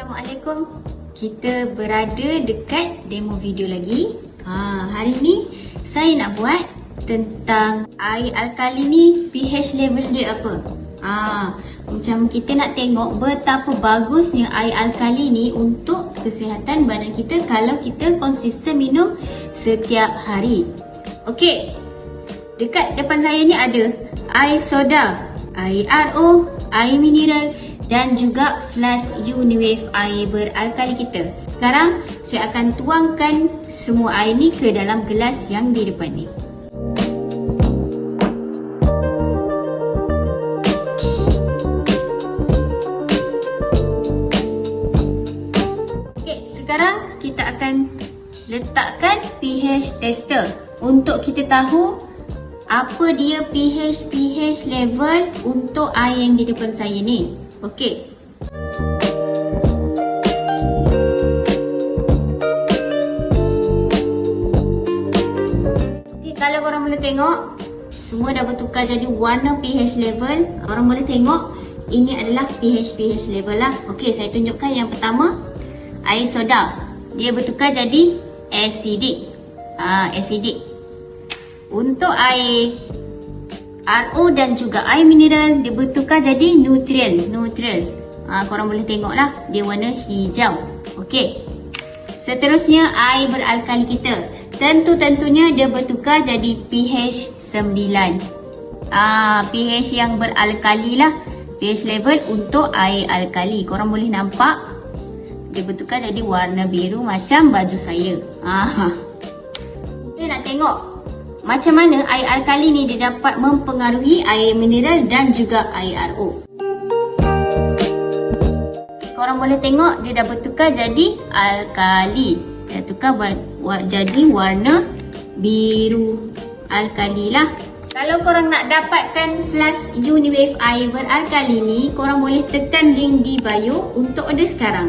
Assalamualaikum. Kita berada dekat demo video lagi. Ha, hari ni saya nak buat tentang air alkali ni pH level dia apa. Ha, macam kita nak tengok betapa bagusnya air alkali ni untuk kesihatan badan kita kalau kita konsisten minum setiap hari. Okey. Dekat depan saya ni ada air soda, air RO, air mineral dan juga flash Uniwave air beralkali kita. Sekarang saya akan tuangkan semua air ni ke dalam gelas yang di depan ni. Sekarang kita akan letakkan pH tester untuk kita tahu apa dia pH pH level untuk air yang di depan saya ni. Okey. Okey, kalau korang boleh tengok semua dah bertukar jadi warna pH level. Korang boleh tengok ini adalah pH pH level lah. Okey, saya tunjukkan yang pertama air soda. Dia bertukar jadi acidic. Ah, acidic. Untuk air RO dan juga air mineral dia bertukar jadi neutral, neutral. Ha, korang boleh tengok lah dia warna hijau. Okey. Seterusnya air beralkali kita. Tentu-tentunya dia bertukar jadi pH 9. Ah, pH yang beralkali lah. pH level untuk air alkali. Korang boleh nampak dia bertukar jadi warna biru macam baju saya. Ah. Kita nak tengok macam mana air alkali ni dia dapat mempengaruhi air mineral dan juga air RO. Korang boleh tengok dia dah bertukar jadi alkali. Dia tukar buat jadi warna biru alkali lah. Kalau korang nak dapatkan flash Uniwave air beralkali ni, korang boleh tekan link di bio untuk order sekarang.